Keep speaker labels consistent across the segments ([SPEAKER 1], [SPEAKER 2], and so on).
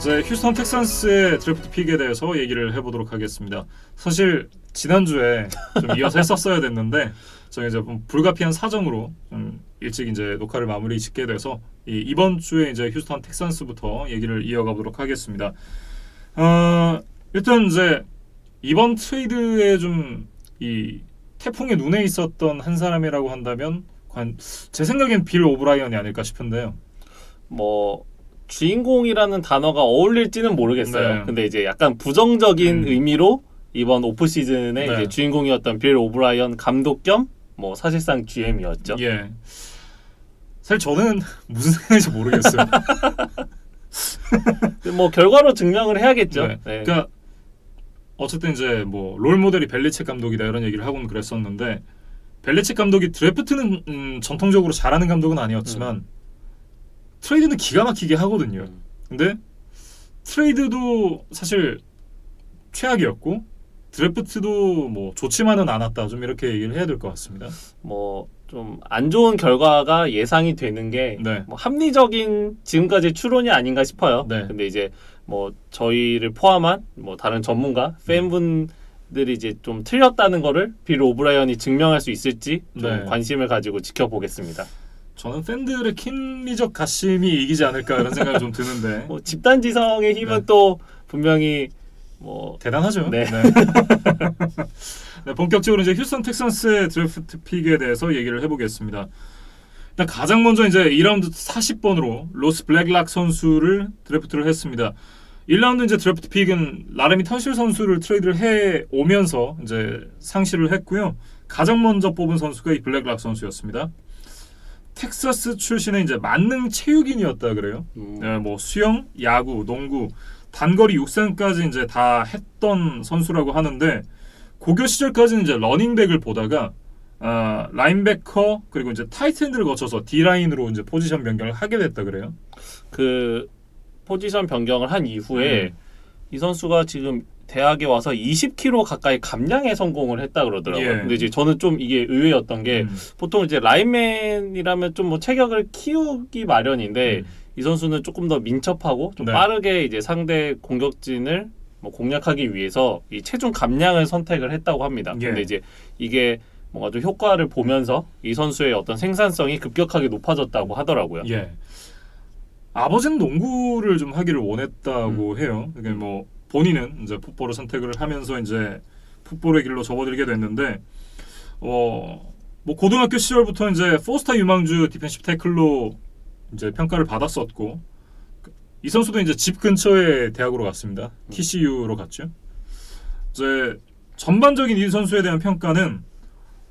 [SPEAKER 1] 이제 휴스턴 텍산스의 드래프트 픽에 대해서 얘기를 해보도록 하겠습니다. 사실 지난주에 좀 이어서 했었어야 됐는데 저희 이제 좀 불가피한 사정으로 좀 일찍 이제 녹화를 마무리 짓게 돼서 이 이번 주에 이제 휴스턴 텍산스부터 얘기를 이어가 보도록 하겠습니다. 어, 일단 이제 이번 트레이드에 좀 이 태풍의 눈에 있었던 한 사람이라고 한다면 관- 제 생각엔 빌 오브라이언이 아닐까 싶은데요.
[SPEAKER 2] 뭐 주인공이라는 단어가 어울릴지는 모르겠어요.
[SPEAKER 1] 네.
[SPEAKER 2] 근데 이제 약간 부정적인
[SPEAKER 1] 음.
[SPEAKER 2] 의미로 이번 오프 시즌에
[SPEAKER 1] 네.
[SPEAKER 2] 이제 주인공이었던 빌 오브라이언 감독 겸 뭐 사실상 GM이었죠.
[SPEAKER 1] 예. 사실 저는 무슨 생각인지 모르겠어요.
[SPEAKER 2] 뭐 결과로 증명을 해야겠죠.
[SPEAKER 1] 네.
[SPEAKER 2] 네.
[SPEAKER 1] 그러니까 어쨌든 이제 뭐 롤 모델이 벨리체 감독이다 이런 얘기를 하고는 그랬었는데 벨리체 감독이 드래프트는 음, 전통적으로 잘하는 감독은 아니었지만 트레이드는 기가 막히게 하거든요.
[SPEAKER 2] 음.
[SPEAKER 1] 근데 트레이드도 사실 최악이었고 드래프트도 뭐 좋지만은 않았다. 좀 이렇게 얘기를 해야 될 것 같습니다.
[SPEAKER 2] 뭐 좀 안 좋은 결과가 예상이 되는 게
[SPEAKER 1] 네.
[SPEAKER 2] 뭐 합리적인 지금까지 추론이 아닌가 싶어요.
[SPEAKER 1] 네.
[SPEAKER 2] 근데 이제 뭐 저희를 포함한 뭐 다른 전문가 팬분들이 이제 좀 틀렸다는 거를 빌 오브라이언이 증명할 수 있을지 좀
[SPEAKER 1] 네.
[SPEAKER 2] 관심을 가지고 지켜보겠습니다.
[SPEAKER 1] 저는 팬들의 킴리적 가심이 이기지 않을까 이런 생각이 좀 드는데
[SPEAKER 2] 뭐 집단 지성의 힘은
[SPEAKER 1] 네.
[SPEAKER 2] 또 분명히 뭐
[SPEAKER 1] 대단하죠.
[SPEAKER 2] 네.
[SPEAKER 1] 네, 본격적으로 이제 휴스턴 텍산스의 드래프트 픽에 대해서 얘기를 해보겠습니다. 일단 가장 먼저 이제 2라운드 40번으로 로스 블랙락 선수를 드래프트를 했습니다. 1라운드 이제 드래프트 픽은 라레미 터실 선수를 트레이드를 해 오면서 이제 상실을 했고요. 가장 먼저 뽑은 선수가 이 블랙락 선수였습니다. 텍사스 출신의 이제 만능 체육인이었다 그래요.
[SPEAKER 2] 음,
[SPEAKER 1] 네, 뭐 수영, 야구, 농구, 단거리 육상까지 이제 다 했던 선수라고 하는데 고교 시절까지는 이제 러닝백을 보다가 아, 라인베커 그리고 이제 타이트엔드를 거쳐서 D 라인으로 이제 포지션 변경을 하게 됐다 그래요.
[SPEAKER 2] 그 포지션 변경을 한 이후에
[SPEAKER 1] 음.
[SPEAKER 2] 이 선수가 지금 대학에 와서 20kg 가까이 감량에 성공을 했다 그러더라고요.
[SPEAKER 1] 예.
[SPEAKER 2] 근데 이제 저는 좀 이게 의외였던 게
[SPEAKER 1] 음.
[SPEAKER 2] 보통 이제 라인맨이라면 좀 뭐 체격을 키우기 마련인데
[SPEAKER 1] 음.
[SPEAKER 2] 이 선수는 조금 더 민첩하고 좀
[SPEAKER 1] 네.
[SPEAKER 2] 빠르게 이제 상대 공격진을 뭐 공략하기 위해서 이 체중 감량을 선택을 했다고 합니다.
[SPEAKER 1] 예.
[SPEAKER 2] 근데 이제 이게 뭔가 좀 효과를 보면서 이 선수의 어떤 생산성이 급격하게 높아졌다고 하더라고요.
[SPEAKER 1] 예. 아버지는 농구를 좀 하기를 원했다고
[SPEAKER 2] 음.
[SPEAKER 1] 해요. 그게 뭐 본인은 이제 풋볼을 선택을 하면서 이제 풋볼의 길로 접어들게 됐는데 어. 뭐 고등학교 시절부터 이제 포스타 유망주 디펜시브 태클로 이제 평가를 받았었고 이 선수도 이제 집 근처에 대학으로 갔습니다. TCU로 갔죠. 이제 전반적인 이 선수에 대한 평가는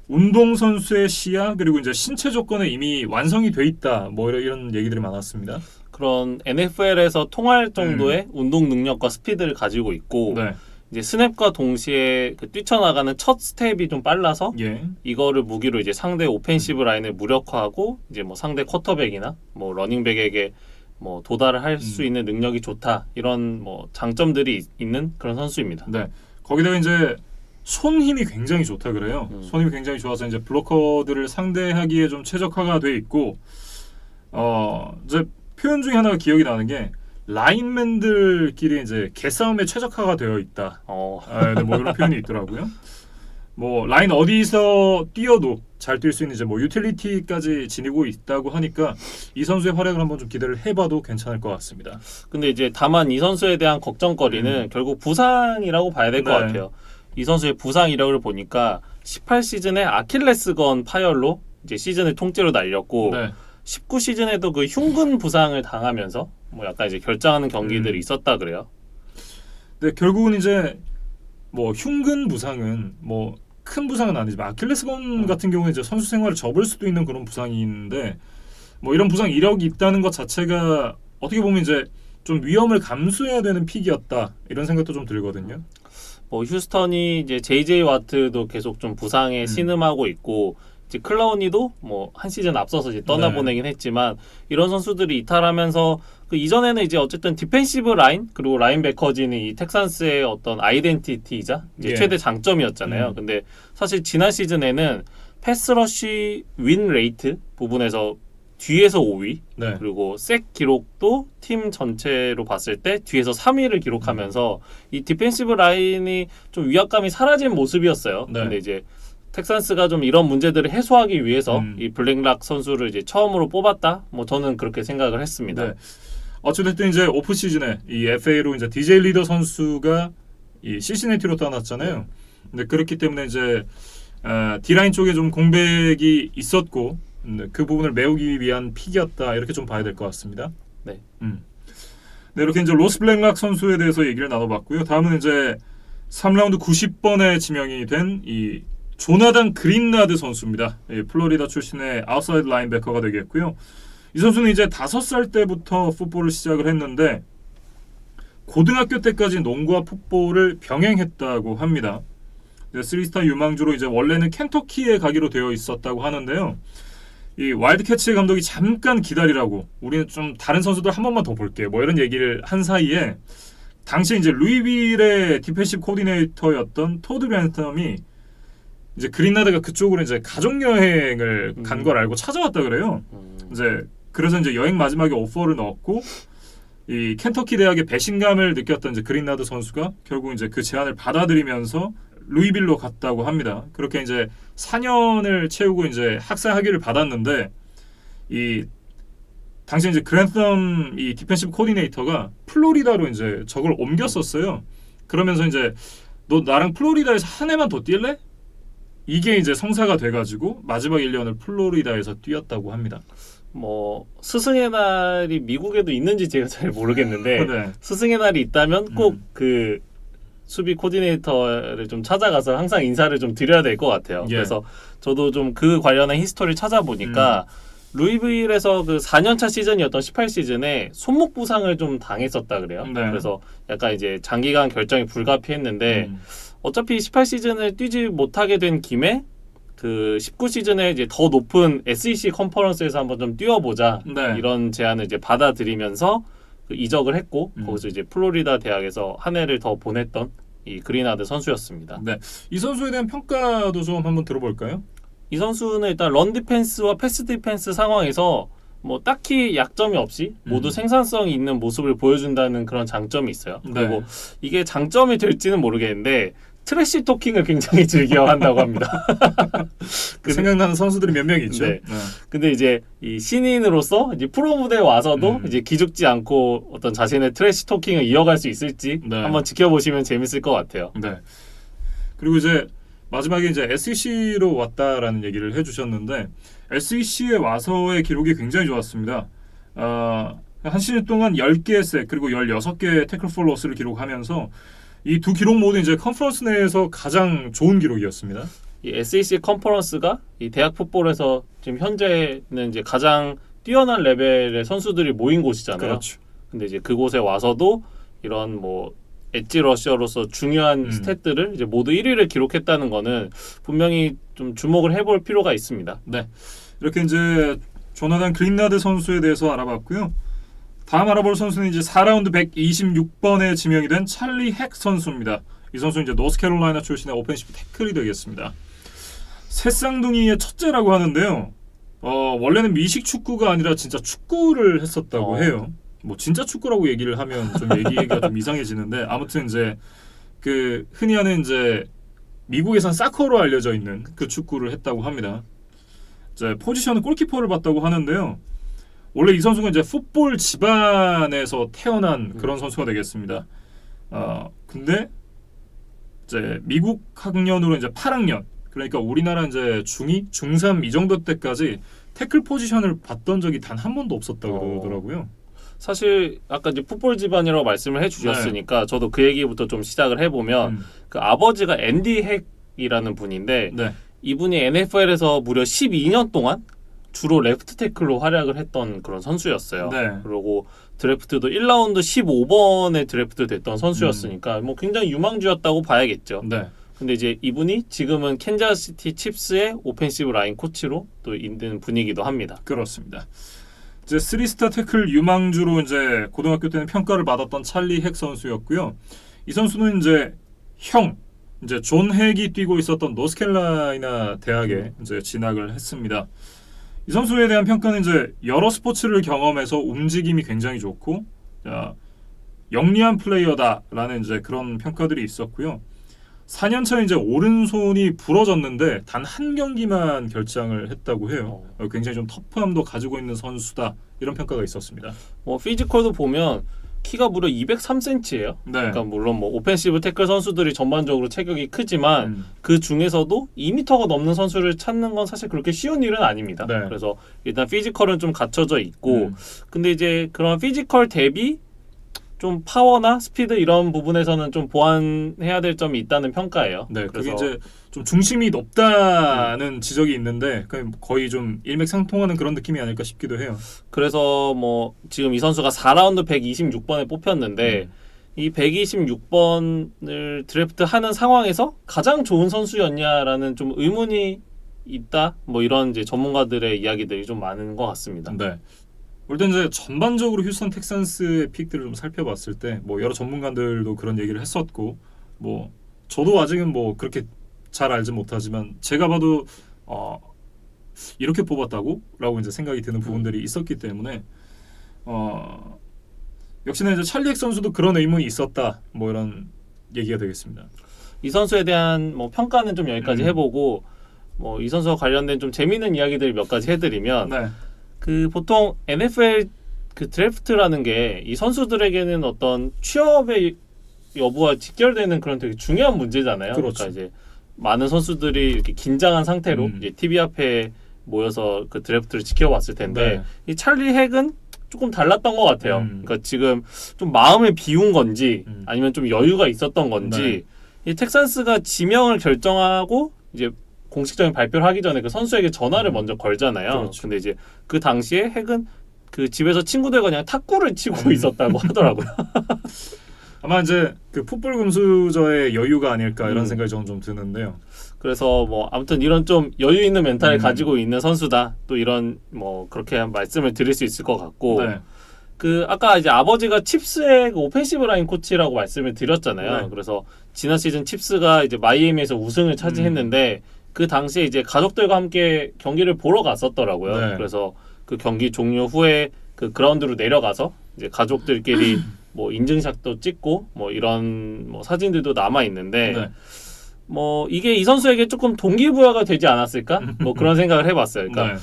[SPEAKER 1] 운동 선수의 시야 그리고 이제 신체 조건에 이미 완성이 돼 있다. 뭐 이런 얘기들이 많았습니다.
[SPEAKER 2] 그런 NFL에서 통할 정도의 운동 능력과 스피드를 가지고 있고
[SPEAKER 1] 음. 네.
[SPEAKER 2] 이제 스냅과 동시에 그 뛰쳐나가는 첫 스텝이 좀 빨라서
[SPEAKER 1] 예.
[SPEAKER 2] 이거를 무기로 이제 상대 오펜시브 라인을 무력화하고 이제 뭐 상대 쿼터백이나 뭐 러닝백에게 뭐 도달을 할수
[SPEAKER 1] 음.
[SPEAKER 2] 있는 능력이 좋다 이런 뭐 장점들이 있- 있는 그런 선수입니다.
[SPEAKER 1] 네. 거기다가 이제 손 힘이 굉장히 좋다 그래요.
[SPEAKER 2] 음.
[SPEAKER 1] 손 힘이 굉장히 좋아서 이제 블로커들을 상대하기에 좀 최적화가 돼 있고 어 이제 표현 중에 하나가 기억이 나는 게 라인맨들끼리 이제 개싸움에 최적화가 되어 있다.
[SPEAKER 2] 어,
[SPEAKER 1] 아, 네, 뭐 이런 표현이 있더라고요. 뭐 라인 어디서 뛰어도 잘 뛸 수 있는 이제 뭐 유틸리티까지 지니고 있다고 하니까 이 선수의 활약을 한번 좀 기대를 해봐도 괜찮을 것 같습니다.
[SPEAKER 2] 근데 이제 다만 이 선수에 대한 걱정거리는 결국 부상이라고 봐야 될것
[SPEAKER 1] 음. 네.
[SPEAKER 2] 같아요. 이 선수의 부상 이력을 보니까 18 시즌에 아킬레스건 파열로 이제 시즌을 통째로 날렸고
[SPEAKER 1] 네.
[SPEAKER 2] 19 시즌에도 그 흉근 부상을 당하면서 뭐 약간 이제 결정하는 경기들이
[SPEAKER 1] 음.
[SPEAKER 2] 있었다 그래요.
[SPEAKER 1] 근데 결국은 이제 뭐 흉근 부상은 뭐 큰 부상은 아니지만 아킬레스건
[SPEAKER 2] 음.
[SPEAKER 1] 같은 경우에 이제 선수 생활을 접을 수도 있는 그런 부상인데 뭐 이런 부상 이력이 있다는 것 자체가 어떻게 보면 이제 좀 위험을 감수해야 되는 픽이었다 이런 생각도 좀 들거든요.
[SPEAKER 2] 뭐 휴스턴이 이제 JJ 와트도 계속 좀 부상에
[SPEAKER 1] 음.
[SPEAKER 2] 신음하고 있고 이제 클라우니도 뭐 한 시즌 앞서서 이제 떠나보내긴 했지만 이런 선수들이 이탈하면서 그 이전에는 이제 어쨌든 디펜시브 라인 그리고 라인베커진이 이 텍산스의 어떤 아이덴티티이자 이제
[SPEAKER 1] 예.
[SPEAKER 2] 최대 장점이었잖아요.
[SPEAKER 1] 음.
[SPEAKER 2] 근데 사실 지난 시즌에는 패스러시 윈 레이트 부분에서 뒤에서 5위
[SPEAKER 1] 네.
[SPEAKER 2] 그리고 색 기록도 팀 전체로 봤을 때 뒤에서 3위를 기록하면서 이 디펜시브 라인이 좀 위압감이 사라진 모습이었어요.
[SPEAKER 1] 네.
[SPEAKER 2] 근데 이제 텍산스가 좀 이런 문제들을 해소하기 위해서
[SPEAKER 1] 음.
[SPEAKER 2] 이 블랙락 선수를 이제 처음으로 뽑았다. 뭐 저는 그렇게 생각을 했습니다.
[SPEAKER 1] 네. 어쨌든 이제 오프 시즌에 이 FA로 이제 DJ 리더 선수가 이 시시네티로 떠났잖아요. 근데 그렇기 때문에 이제 어, D라인 쪽에 좀 공백이 있었고 네, 그 부분을 메우기 위한 픽이었다 이렇게 좀 봐야 될 것 같습니다.
[SPEAKER 2] 네.
[SPEAKER 1] 음. 네, 이렇게 이제 로스 블랙락 선수에 대해서 얘기를 나눠봤고요. 다음은 이제 3라운드 90번에 지명이 된 이 조나단 그린나드 선수입니다. 이 플로리다 출신의 아웃사이드 라인베커가 되겠고요. 이 선수는 이제 다섯 살 때부터 풋볼을 시작을 했는데 고등학교 때까지 농구와 풋볼을 병행했다고 합니다. 이제 쓰리스타 유망주로 이제 원래는 켄터키에 가기로 되어 있었다고 하는데요. 이 와일드캐치 감독이 잠깐 기다리라고 우리는 좀 다른 선수들 한 번만 더 볼게 뭐 이런 얘기를 한 사이에 당시 이제 루이빌의 디펜시브 코디네이터였던 토드 벤텀이 이제 그린나드가 그쪽으로 이제 가족 여행을 간
[SPEAKER 2] 음.
[SPEAKER 1] 걸 알고 찾아왔다 그래요.
[SPEAKER 2] 음,
[SPEAKER 1] 이제 그래서 이제 여행 마지막에 오퍼를 넣었고 이 켄터키 대학의 배신감을 느꼈던 이제 그린나드 선수가 결국 이제 그 제안을 받아들이면서 루이빌로 갔다고 합니다. 그렇게 이제 4년을 채우고 이제 학사 학위를 받았는데 이 당시 이제 그랜썸 이 디펜시브 코디네이터가 플로리다로 이제 적을 옮겼었어요. 그러면서 이제 너 나랑 플로리다에서 한 해만 더 뛸래? 이게 이제 성사가 돼가지고 마지막 1년을 플로리다에서 뛰었다고 합니다.
[SPEAKER 2] 뭐 스승의 날이 미국에도 있는지 제가 잘 모르겠는데
[SPEAKER 1] 네.
[SPEAKER 2] 스승의 날이 있다면 꼭
[SPEAKER 1] 음.
[SPEAKER 2] 그 수비 코디네이터를 좀 찾아가서 항상 인사를 좀 드려야 될 것 같아요.
[SPEAKER 1] 예.
[SPEAKER 2] 그래서 저도 좀 그 관련한 히스토리를 찾아보니까
[SPEAKER 1] 음.
[SPEAKER 2] 루이빌에서 그 4년차 시즌이었던 18 시즌에 손목 부상을 좀 당했었다 그래요.
[SPEAKER 1] 네.
[SPEAKER 2] 그래서 약간 이제 장기간 결정이 불가피했는데
[SPEAKER 1] 음.
[SPEAKER 2] 어차피 18 시즌을 뛰지 못하게 된 김에 그 19 시즌에 이제 더 높은 SEC 컨퍼런스에서 한번 좀 뛰어보자
[SPEAKER 1] 네.
[SPEAKER 2] 이런 제안을 이제 받아들이면서 그 이적을 했고
[SPEAKER 1] 음.
[SPEAKER 2] 거기서 이제 플로리다 대학에서 한 해를 더 보냈던 이 그린하드 선수였습니다.
[SPEAKER 1] 네. 이 선수에 대한 평가도 좀 한번 들어볼까요?
[SPEAKER 2] 이 선수는 일단 런 디펜스와 패스 디펜스 상황에서 뭐 딱히 약점이 없이 모두
[SPEAKER 1] 음.
[SPEAKER 2] 생산성이 있는 모습을 보여준다는 그런 장점이 있어요.
[SPEAKER 1] 네.
[SPEAKER 2] 그리고 이게 장점이 될지는 모르겠는데 트래시 토킹을 굉장히 즐겨한다고 합니다.
[SPEAKER 1] 그 생각나는 선수들이 몇 명 있죠.
[SPEAKER 2] 네. 근데 이제 이 신인으로서 이제 프로 무대에 와서도
[SPEAKER 1] 음.
[SPEAKER 2] 이제 기죽지 않고 어떤 자신의 트래시 토킹을 이어갈 수 있을지
[SPEAKER 1] 네.
[SPEAKER 2] 한번 지켜보시면 재밌을 것 같아요.
[SPEAKER 1] 네. 그리고 이제 마지막에 이제 SEC로 왔다라는 얘기를 해주셨는데 SEC에 와서의 기록이 굉장히 좋았습니다. 어, 한 시즌 동안 10개의 색 그리고 16개의 태클 폴 로스를 기록하면서 이 두 기록 모두 이제 컨퍼런스 내에서 가장 좋은 기록이었습니다.
[SPEAKER 2] 이 SEC 컨퍼런스가 이 대학 풋볼에서 지금 현재는 이제 가장 뛰어난 레벨의 선수들이 모인 곳이잖아요.
[SPEAKER 1] 그렇죠.
[SPEAKER 2] 근데 이제 그곳에 와서도 이런 뭐 엣지 러셔로서 중요한
[SPEAKER 1] 음.
[SPEAKER 2] 스탯들을 이제 모두 1위를 기록했다는 거는 분명히 좀 주목을 해볼 필요가 있습니다.
[SPEAKER 1] 네. 이렇게 이제 조나단 그린나드 선수에 대해서 알아봤고요. 다음 알아볼 선수는 이제 4라운드 126번에 지명이 된 찰리 핵 선수입니다. 이 선수는 이제 노스캐롤라이나 출신의 오펜시브 태클이 되겠습니다. 새쌍둥이의 첫째라고 하는데요. 어, 원래는 미식 축구가 아니라 진짜 축구를 했었다고
[SPEAKER 2] 어.
[SPEAKER 1] 해요. 뭐 진짜 축구라고 얘기를 하면 좀 얘기가 좀 이상해지는데 아무튼 이제 그 흔히 하는 이제 미국에선 사커로 알려져 있는 그 축구를 했다고 합니다. 이제 포지션은 골키퍼를 봤다고 하는데요. 원래 이 선수가 이제 풋볼 집안에서 태어난 그런 선수가 되겠습니다. 어 근데 이제 미국 학년으로 이제 8학년 그러니까 우리나라 이제 중2, 중3 이 정도 때까지 태클 포지션을 봤던 적이 단 한 번도 없었다고
[SPEAKER 2] 어.
[SPEAKER 1] 그러더라고요.
[SPEAKER 2] 사실 아까 이제 풋볼 집안이라고 말씀을 해주셨으니까 저도 그 얘기부터 좀 시작을 해보면
[SPEAKER 1] 음,
[SPEAKER 2] 그 아버지가 앤디 핵이라는 분인데
[SPEAKER 1] 네.
[SPEAKER 2] 이분이 NFL에서 무려 12년 동안 주로 레프트 태클로 활약을 했던 그런 선수였어요.
[SPEAKER 1] 네.
[SPEAKER 2] 그리고 드래프트도 1라운드 15번에 드래프트 됐던 선수였으니까 뭐 굉장히 유망주였다고 봐야겠죠.
[SPEAKER 1] 네.
[SPEAKER 2] 근데 이제 이분이 지금은 캔자스시티 칩스의 오펜시브 라인 코치로 또 있는 분이기도 합니다.
[SPEAKER 1] 그렇습니다. 이제 쓰리스타 태클 유망주로 이제 고등학교 때는 평가를 받았던 찰리 핵 선수였고요. 이 선수는 이제 형 이제 존 핵이 뛰고 있었던 노스캐롤라이나 대학에 이제 진학을 했습니다. 이 선수에 대한 평가는 이제 여러 스포츠를 경험해서 움직임이 굉장히 좋고 자, 영리한 플레이어다라는 이제 그런 평가들이 있었고요. 4년 차 이제 오른손이 부러졌는데 단 한 경기만 결장을 했다고 해요. 어, 굉장히 좀 터프함도 가지고 있는 선수다 이런 평가가 있었습니다.
[SPEAKER 2] 뭐 피지컬도 보면 키가 무려 203cm예요.
[SPEAKER 1] 네.
[SPEAKER 2] 그러니까 물론 뭐 오펜시브 태클 선수들이 전반적으로 체격이 크지만
[SPEAKER 1] 음,
[SPEAKER 2] 그 중에서도 2m가 넘는 선수를 찾는 건 사실 그렇게 쉬운 일은 아닙니다.
[SPEAKER 1] 네.
[SPEAKER 2] 그래서 일단 피지컬은 좀 갖춰져 있고
[SPEAKER 1] 음.
[SPEAKER 2] 근데 이제 그런 피지컬 대비 좀 파워나 스피드 이런 부분에서는 좀 보완해야 될 점이 있다는 평가예요.
[SPEAKER 1] 네, 그게
[SPEAKER 2] 그래서
[SPEAKER 1] 이제 좀 중심이 높다는 지적이 있는데 거의 좀 일맥상통하는 그런 느낌이 아닐까 싶기도 해요.
[SPEAKER 2] 그래서 뭐 지금 이 선수가 4라운드 126번에 뽑혔는데
[SPEAKER 1] 음.
[SPEAKER 2] 이 126번을 드래프트하는 상황에서 가장 좋은 선수였냐라는 좀 의문이 있다. 뭐 이런 이제 전문가들의 이야기들이 좀 많은 것 같습니다.
[SPEAKER 1] 네. 일단 이제 전반적으로 휴스턴 텍산스의 픽들을 좀 살펴봤을 때 뭐 여러 전문가들도 그런 얘기를 했었고 뭐 저도 아직은 뭐 그렇게 잘 알지 못하지만 제가 봐도 어 이렇게 뽑았다고라고 이제 생각이 드는 부분들이 있었기 때문에 어 역시나 이제 찰리 엑 선수도 그런 의문이 있었다 뭐 이런 얘기가 되겠습니다.
[SPEAKER 2] 이 선수에 대한 뭐 평가는 좀 여기까지
[SPEAKER 1] 음.
[SPEAKER 2] 해보고 뭐 이 선수와 관련된 좀 재미있는 이야기들 몇 가지 해드리면
[SPEAKER 1] 네.
[SPEAKER 2] 그 보통 NFL 그 드래프트라는 게 이 선수들에게는 어떤 취업의 여부와 직결되는 그런 되게 중요한 문제잖아요.
[SPEAKER 1] 그렇죠.
[SPEAKER 2] 러니까 이제 많은 선수들이 이렇게 긴장한 상태로
[SPEAKER 1] 음.
[SPEAKER 2] 이제 TV 앞에 모여서 그 드래프트를 지켜봤을 텐데
[SPEAKER 1] 네.
[SPEAKER 2] 이 찰리 핵은 조금 달랐던 것 같아요.
[SPEAKER 1] 음.
[SPEAKER 2] 그러니까 지금 좀 마음을 비운 건지
[SPEAKER 1] 음.
[SPEAKER 2] 아니면 좀 여유가 있었던 건지 이 텍산스가 지명을 결정하고 이제 공식적인 발표를 하기 전에 그 선수에게 전화를
[SPEAKER 1] 음.
[SPEAKER 2] 먼저 걸잖아요.
[SPEAKER 1] 그렇죠.
[SPEAKER 2] 근데 이제 그 당시에 핵은 그 집에서 친구들과 그냥 탁구를 치고
[SPEAKER 1] 음.
[SPEAKER 2] 있었다고 하더라고요.
[SPEAKER 1] 아마 이제 그 풋볼 금수저의 여유가 아닐까 이런
[SPEAKER 2] 음.
[SPEAKER 1] 생각이 저는 좀 드는데요.
[SPEAKER 2] 그래서 뭐 아무튼 이런 좀 여유 있는 멘탈을
[SPEAKER 1] 음.
[SPEAKER 2] 가지고 있는 선수다. 또 이런 뭐 그렇게 말씀을 드릴 수 있을 것 같고
[SPEAKER 1] 네.
[SPEAKER 2] 그 아까 이제 아버지가 칩스의 그 오펜시브 라인 코치라고 말씀을 드렸잖아요.
[SPEAKER 1] 네.
[SPEAKER 2] 그래서 지난 시즌 칩스가 이제 마이애미에서 우승을 차지했는데 그 당시에 이제 가족들과 함께 경기를 보러 갔었더라고요.
[SPEAKER 1] 네.
[SPEAKER 2] 그래서 그 경기 종료 후에 그 그라운드로 내려가서 이제 가족들끼리 뭐 인증샷도 찍고 뭐 이런 뭐 사진들도 남아 있는데
[SPEAKER 1] 네.
[SPEAKER 2] 뭐 이게 이 선수에게 조금 동기부여가 되지 않았을까? 뭐 그런 생각을 해봤어요. 그러니까
[SPEAKER 1] 네.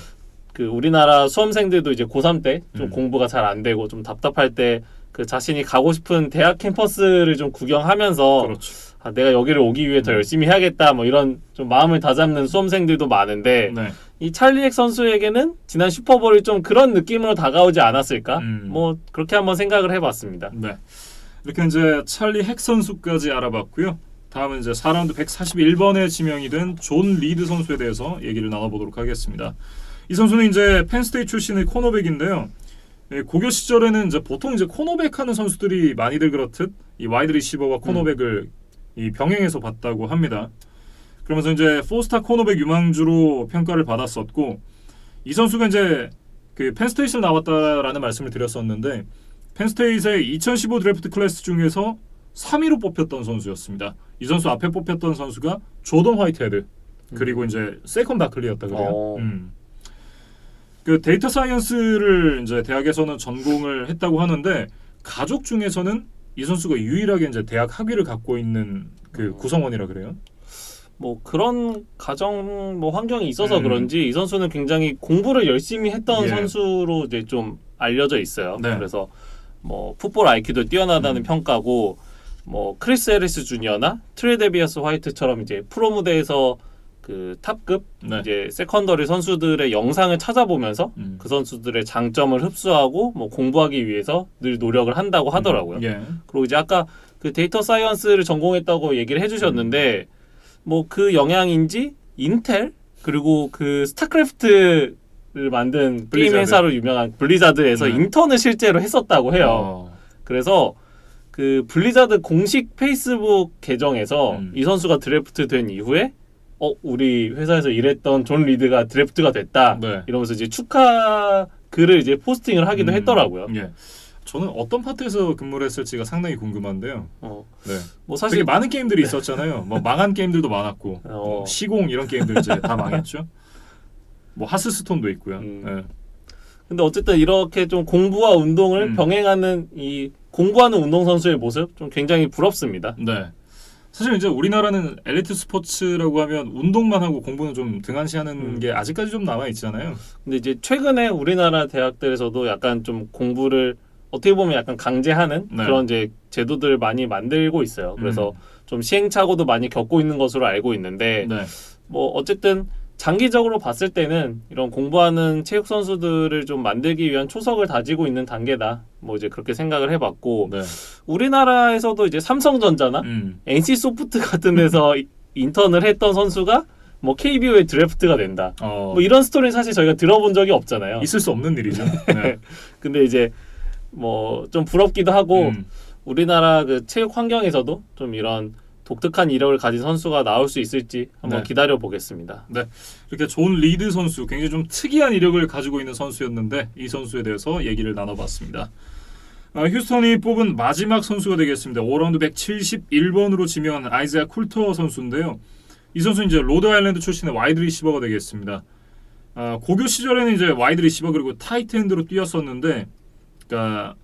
[SPEAKER 2] 그 우리나라 수험생들도 이제 고3 때좀
[SPEAKER 1] 음.
[SPEAKER 2] 공부가 잘 안 되고 좀 답답할 때 그 자신이 가고 싶은 대학 캠퍼스를 좀 구경하면서
[SPEAKER 1] 그렇죠.
[SPEAKER 2] 아, 내가 여기를 오기 위해 더
[SPEAKER 1] 음.
[SPEAKER 2] 열심히 해야겠다 뭐 이런 좀 마음을 다잡는 수험생들도 많은데
[SPEAKER 1] 네.
[SPEAKER 2] 이 찰리 엑 선수에게는 지난 슈퍼볼이 좀 그런 느낌으로 다가오지 않았을까?
[SPEAKER 1] 음.
[SPEAKER 2] 뭐 그렇게 한번 생각을 해봤습니다.
[SPEAKER 1] 네. 이렇게 이제 찰리 핵 선수까지 알아봤고요. 다음은 이제 4라운드 141번에 지명이 된 존 리드 선수에 대해서 얘기를 나눠보도록 하겠습니다. 이 선수는 이제 펜스테이 출신의 코너백인데요. 예, 고교 시절에는 이제 보통 이제 코너백 하는 선수들이 많이들 그렇듯 이 와이드 리시버와 코너백을 이 병행해서 봤다고 합니다. 그러면서 이제 포스타 코너백 유망주로 평가를 받았었고 이 선수가 이제 그 펜스테이트를 나왔다라는 말씀을 드렸었는데 펜스테이트의 2015 드래프트 클래스 중에서 3위로 뽑혔던 선수였습니다. 이 선수 앞에 뽑혔던 선수가 조던 화이트헤드 그리고 이제 세컨 바클리였다 그래요.
[SPEAKER 2] 어.
[SPEAKER 1] 음. 그 데이터 사이언스를 이제 대학에서는 전공을 했다고 하는데 가족 중에서는 이 선수가 유일하게 이제 대학 학위를 갖고 있는 그
[SPEAKER 2] 어.
[SPEAKER 1] 구성원이라 그래요.
[SPEAKER 2] 뭐 그런 가정 뭐 환경이 있어서
[SPEAKER 1] 음.
[SPEAKER 2] 그런지 이 선수는 굉장히 공부를 열심히 했던
[SPEAKER 1] 예.
[SPEAKER 2] 선수로 이제 좀 알려져 있어요.
[SPEAKER 1] 네.
[SPEAKER 2] 그래서 뭐 풋볼 IQ도 뛰어나다는
[SPEAKER 1] 음.
[SPEAKER 2] 평가고 뭐 크리스 해리스 주니어나 트레데비어스 화이트처럼 이제 프로 무대에서 그 탑급
[SPEAKER 1] 네.
[SPEAKER 2] 이제 세컨더리 선수들의 영상을 찾아보면서
[SPEAKER 1] 음.
[SPEAKER 2] 그 선수들의 장점을 흡수하고 뭐 공부하기 위해서 늘 노력을 한다고 하더라고요.
[SPEAKER 1] 예.
[SPEAKER 2] 그리고 이제 아까 그 데이터 사이언스를 전공했다고 얘기를 해주셨는데 뭐 그 영향인지 인텔 그리고 그 스타크래프트 를 만든 게임
[SPEAKER 1] 블리자드.
[SPEAKER 2] 회사로 유명한 블리자드에서
[SPEAKER 1] 네.
[SPEAKER 2] 인턴을 실제로 했었다고 해요.
[SPEAKER 1] 어.
[SPEAKER 2] 그래서 그 블리자드 공식 페이스북 계정에서
[SPEAKER 1] 음.
[SPEAKER 2] 이 선수가 드래프트 된 이후에 어 우리 회사에서 일했던 존 리드가 드래프트가 됐다
[SPEAKER 1] 네.
[SPEAKER 2] 이러면서 이제 축하 글을 이제 포스팅을 하기도
[SPEAKER 1] 음,
[SPEAKER 2] 했더라고요.
[SPEAKER 1] 예. 저는 어떤 파트에서 근무를 했을지가 상당히 궁금한데요.
[SPEAKER 2] 어,
[SPEAKER 1] 네.
[SPEAKER 2] 뭐
[SPEAKER 1] 되게
[SPEAKER 2] 사실
[SPEAKER 1] 많은 게임들이 있었잖아요. 뭐 망한 게임들도 많았고
[SPEAKER 2] 어.
[SPEAKER 1] 뭐 시공 이런 게임들 이제 다 망했죠. 뭐 하스스톤도 있고요.
[SPEAKER 2] 음.
[SPEAKER 1] 네.
[SPEAKER 2] 근데 어쨌든 이렇게 좀 공부와 운동을
[SPEAKER 1] 음.
[SPEAKER 2] 병행하는 이 공부하는 운동 선수의 모습 좀 굉장히 부럽습니다.
[SPEAKER 1] 네. 사실 이제 우리나라는 엘리트 스포츠라고 하면 운동만 하고 공부는 좀 등한시하는
[SPEAKER 2] 음.
[SPEAKER 1] 게 아직까지 좀 남아 있잖아요.
[SPEAKER 2] 근데 이제 최근에 우리나라 대학들에서도 약간 좀 공부를 어떻게 보면 약간 강제하는
[SPEAKER 1] 네.
[SPEAKER 2] 그런 이제 제도들을 많이 만들고 있어요. 그래서 좀 시행착오도 많이 겪고 있는 것으로 알고 있는데
[SPEAKER 1] 네.
[SPEAKER 2] 뭐 어쨌든 장기적으로 봤을 때는 이런 공부하는 체육 선수들을 좀 만들기 위한 초석을 다지고 있는 단계다. 뭐 이제 그렇게 생각을 해봤고
[SPEAKER 1] 네.
[SPEAKER 2] 우리나라에서도 이제 삼성전자나
[SPEAKER 1] 음.
[SPEAKER 2] NC 소프트 같은 데서 이- 인턴을 했던 선수가 뭐 KBO에 드래프트가 된다.
[SPEAKER 1] 어,
[SPEAKER 2] 뭐 이런 스토리는 사실 저희가 들어본 적이 없잖아요.
[SPEAKER 1] 있을 수 없는 일이죠. 네.
[SPEAKER 2] 근데 이제 뭐 좀 부럽기도 하고
[SPEAKER 1] 음.
[SPEAKER 2] 우리나라 그 체육 환경에서도 좀 이런 독특한 이력을 가진 선수가 나올 수 있을지 한번
[SPEAKER 1] 네.
[SPEAKER 2] 기다려 보겠습니다.
[SPEAKER 1] 이렇게 존 리드 선수 굉장히 좀 특이한 이력을 가지고 있는 선수였는데 이 선수에 대해서 얘기를 나눠봤습니다. 아, 휴스턴이 뽑은 마지막 선수가 되겠습니다. 5라운드 171번으로 지명한 아이즈아 쿨터 선수인데요. 이 선수 이제 로드 아일랜드 출신의 와이드 리시버가 되겠습니다. 아, 고교 시절에는 이제 와이드 리시버 그리고 타이트엔드로 뛰었었는데, 그러니까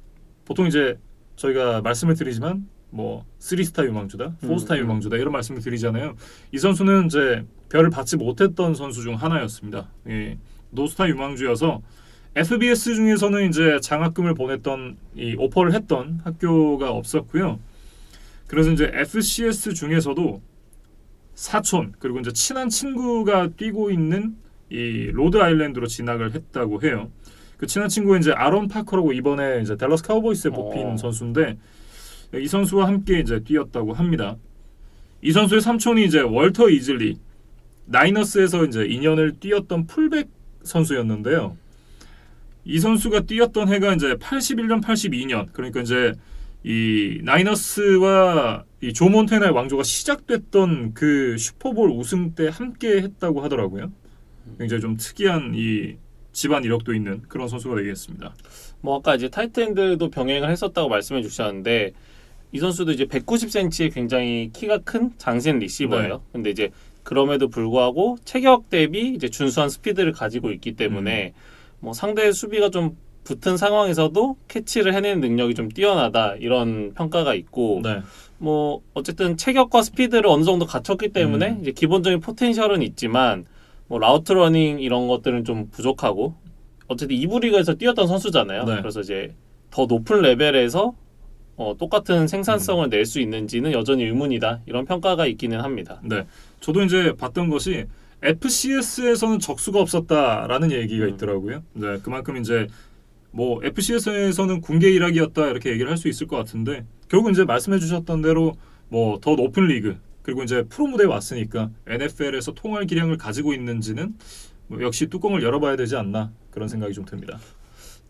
[SPEAKER 1] 보통 이제 저희가 말씀을 드리지만 뭐 3스타 유망주다, 4스타
[SPEAKER 2] 음, 음.
[SPEAKER 1] 유망주다 이런 말씀을 드리잖아요. 이 선수는 이제 별을 받지 못했던 선수 중 하나였습니다. 예, 노스타 유망주여서 FBS 중에서는 이제 장학금을 보냈던 이 오퍼를 했던 학교가 없었고요. 그래서 이제 FCS 중에서도 사촌 그리고 이제 친한 친구가 뛰고 있는 이 로드 아일랜드로 진학을 했다고 해요. 그 친한 친구가 이제 아론 파커라고 이번에 이제 댈러스 카우보이스에 뽑힌
[SPEAKER 2] 어.
[SPEAKER 1] 선수인데 이 선수와 함께 이제 뛰었다고 합니다. 이 선수의 삼촌이 이제 월터 이즐리 나이너스에서 이제 2년을 뛰었던 풀백 선수였는데요. 이 선수가 뛰었던 해가 이제 81년, 82년. 그러니까 이제 이 나이너스와 이 조몬테나의 왕조가 시작됐던 그 슈퍼볼 우승 때 함께 했다고 하더라고요. 굉장히 좀 특이한 이 집안 이력도 있는 그런 선수가 되겠습니다.
[SPEAKER 2] 뭐 아까 이제 타이트엔드도 병행을 했었다고 말씀해 주셨는데 이 선수도 이제 190cm의 굉장히 키가 큰 장신 리시버예요.
[SPEAKER 1] 네.
[SPEAKER 2] 근데 이제 그럼에도 불구하고 체격 대비 이제 준수한 스피드를 가지고 있기 때문에
[SPEAKER 1] 음.
[SPEAKER 2] 뭐 상대 수비가 좀 붙은 상황에서도 캐치를 해내는 능력이 좀 뛰어나다 이런 평가가 있고
[SPEAKER 1] 네.
[SPEAKER 2] 뭐 어쨌든 체격과 스피드를 어느 정도 갖췄기 때문에
[SPEAKER 1] 음.
[SPEAKER 2] 이제 기본적인 포텐셜은 있지만 뭐 라우트 러닝 이런 것들은 좀 부족하고 어쨌든 이부 리그에서 뛰었던 선수잖아요.
[SPEAKER 1] 네.
[SPEAKER 2] 그래서 이제 더 높은 레벨에서 어, 똑같은
[SPEAKER 1] 음.
[SPEAKER 2] 생산성을 낼 수 있는지는 여전히 의문이다 이런 평가가 있기는 합니다.
[SPEAKER 1] 네. 저도 이제 봤던 것이 FCS에서는 적수가 없었다라는 얘기가
[SPEAKER 2] 음.
[SPEAKER 1] 있더라고요. 네, 그만큼 이제 뭐 FCS에서는 군계 일학이었다 이렇게 얘기를 할 수 있을 것 같은데 결국 이제 말씀해주셨던 대로 뭐 더 높은 리그 그리고 이제 프로 무대에 왔으니까 NFL에서 통할 기량을 가지고 있는지는 뭐 역시 뚜껑을 열어봐야 되지 않나 그런 생각이 좀 듭니다.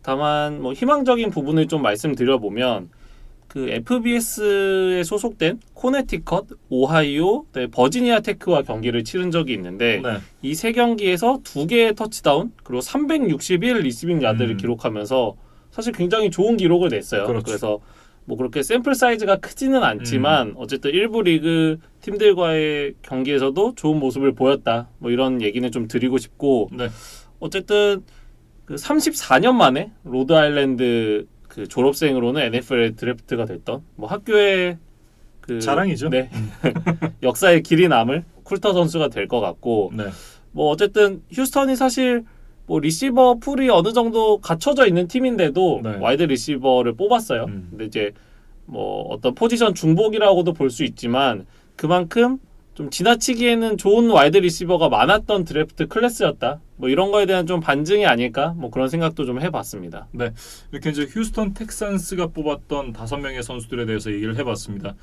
[SPEAKER 2] 다만 뭐 희망적인 부분을 좀 말씀드려 보면 그 FBS에 소속된 코네티컷, 오하이오, 네, 버지니아 테크와 경기를 치른 적이 있는데
[SPEAKER 1] 네,
[SPEAKER 2] 이세 경기에서 두 개의 터치다운 그리고 361 리시빙 야드를
[SPEAKER 1] 음.
[SPEAKER 2] 기록하면서 사실 굉장히 좋은 기록을 냈어요.
[SPEAKER 1] 그렇죠.
[SPEAKER 2] 그래서 뭐 그렇게 샘플 사이즈가 크지는 않지만
[SPEAKER 1] 음.
[SPEAKER 2] 어쨌든 일부 리그 팀들과의 경기에서도 좋은 모습을 보였다. 뭐 이런 얘기는 좀 드리고 싶고
[SPEAKER 1] 네,
[SPEAKER 2] 어쨌든 그 34년 만에 로드 아일랜드 그 졸업생으로는 NFL에 드래프트가 됐던 뭐 학교의 그
[SPEAKER 1] 자랑이죠.
[SPEAKER 2] 네. 역사의 길이 남을 쿨터 선수가 될 것 같고
[SPEAKER 1] 네,
[SPEAKER 2] 뭐 어쨌든 휴스턴이 사실 뭐 리시버 풀이 어느 정도 갖춰져 있는 팀인데도
[SPEAKER 1] 네.
[SPEAKER 2] 와이드 리시버를 뽑았어요.
[SPEAKER 1] 음.
[SPEAKER 2] 근데 이제 뭐 어떤 포지션 중복이라고도 볼 수 있지만 그만큼 좀 지나치기에는 좋은 와이드 리시버가 많았던 드래프트 클래스였다. 뭐 이런 거에 대한 좀 반증이 아닐까? 뭐 그런 생각도 좀 해봤습니다.
[SPEAKER 1] 이렇게 이제 휴스턴 텍산스가 뽑았던 다섯 명의 선수들에 대해서 얘기를 해봤습니다.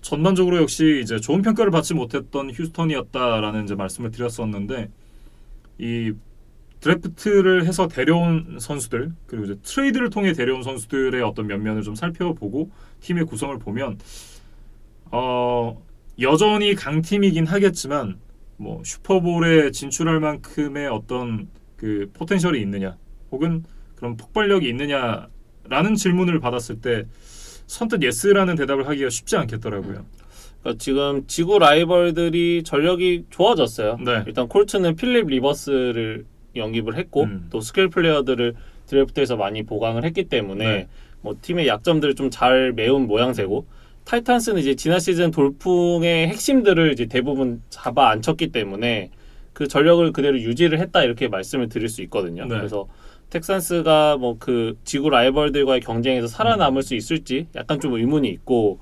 [SPEAKER 1] 전반적으로 역시 이제 좋은 평가를 받지 못했던 휴스턴이었다라는 이제 말씀을 드렸었는데 이 드래프트를 해서 데려온 선수들 그리고 이제 트레이드를 통해 데려온 선수들의 어떤 면면을 좀 살펴보고 팀의 구성을 보면 어 여전히 강팀이긴 하겠지만 뭐 슈퍼볼에 진출할 만큼의 어떤 그 포텐셜이 있느냐 혹은 그런 폭발력이 있느냐라는 질문을 받았을 때 선뜻 예스라는 대답을 하기가 쉽지 않겠더라고요.
[SPEAKER 2] 그러니까 지금 지구 라이벌들이 전력이 좋아졌어요.
[SPEAKER 1] 네.
[SPEAKER 2] 일단 콜트는 필립 리버스를 영입을 했고
[SPEAKER 1] 음.
[SPEAKER 2] 또 스킬 플레이어들을 드래프트에서 많이 보강을 했기 때문에
[SPEAKER 1] 네.
[SPEAKER 2] 뭐 팀의 약점들을 좀 잘 메운 모양새고 타이탄스는 이제 지난 시즌 돌풍의 핵심들을 이제 대부분 잡아 앉혔기 때문에 그 전력을 그대로 유지를 했다 이렇게 말씀을 드릴 수 있거든요.
[SPEAKER 1] 네.
[SPEAKER 2] 그래서 텍산스가 뭐 그 지구 라이벌들과의 경쟁에서 살아남을 수 있을지 약간 좀 의문이 있고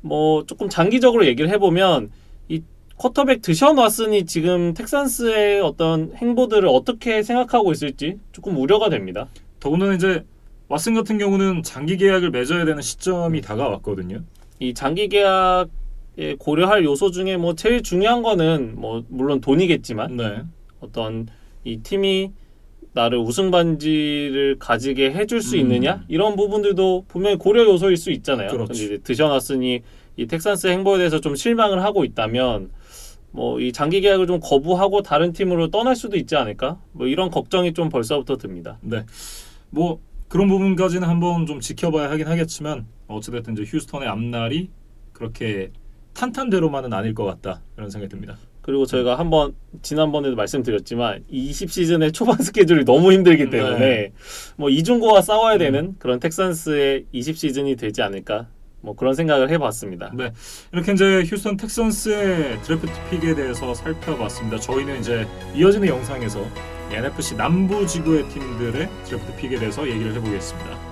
[SPEAKER 2] 뭐 조금 장기적으로 얘기를 해보면 이 쿼터백 드션 왓슨이 지금 텍산스의 어떤 행보들을 어떻게 생각하고 있을지 조금 우려가 됩니다.
[SPEAKER 1] 더군다나 이제 왓슨 같은 경우는 장기 계약을 맺어야 되는 시점이 다가왔거든요.
[SPEAKER 2] 이 장기 계약에 고려할 요소 중에 뭐 제일 중요한 거는 뭐 물론 돈이겠지만
[SPEAKER 1] 네.
[SPEAKER 2] 어떤 이 팀이 나를 우승 반지를 가지게 해줄 수
[SPEAKER 1] 음.
[SPEAKER 2] 있느냐 이런 부분들도 분명히 고려 요소일 수 있잖아요. 이제 드셔놨으니 이 텍산스 행보에 대해서 좀 실망을 하고 있다면 뭐 이 장기 계약을 좀 거부하고 다른 팀으로 떠날 수도 있지 않을까? 뭐 이런 걱정이 좀 벌써부터 듭니다.
[SPEAKER 1] 네. 뭐 그런 부분까지는 한번 좀 지켜봐야 하긴 하겠지만 어찌됐든 이제 휴스턴의 앞날이 그렇게 탄탄대로만은 아닐 것 같다 이런 생각이 듭니다.
[SPEAKER 2] 그리고 저희가 한번 지난번에도 말씀드렸지만 20 시즌의 초반 스케줄이 너무 힘들기 때문에
[SPEAKER 1] 네.
[SPEAKER 2] 뭐 이중고와 싸워야 되는 그런 텍산스의 20 시즌이 되지 않을까 뭐 그런 생각을 해봤습니다.
[SPEAKER 1] 네. 이렇게 이제 휴스턴 텍선스의 드래프트 픽에 대해서 살펴봤습니다. 저희는 이제 이어지는 영상에서 NFC 남부 지구의 팀들의 드래프트 픽에 대해서 얘기를 해보겠습니다.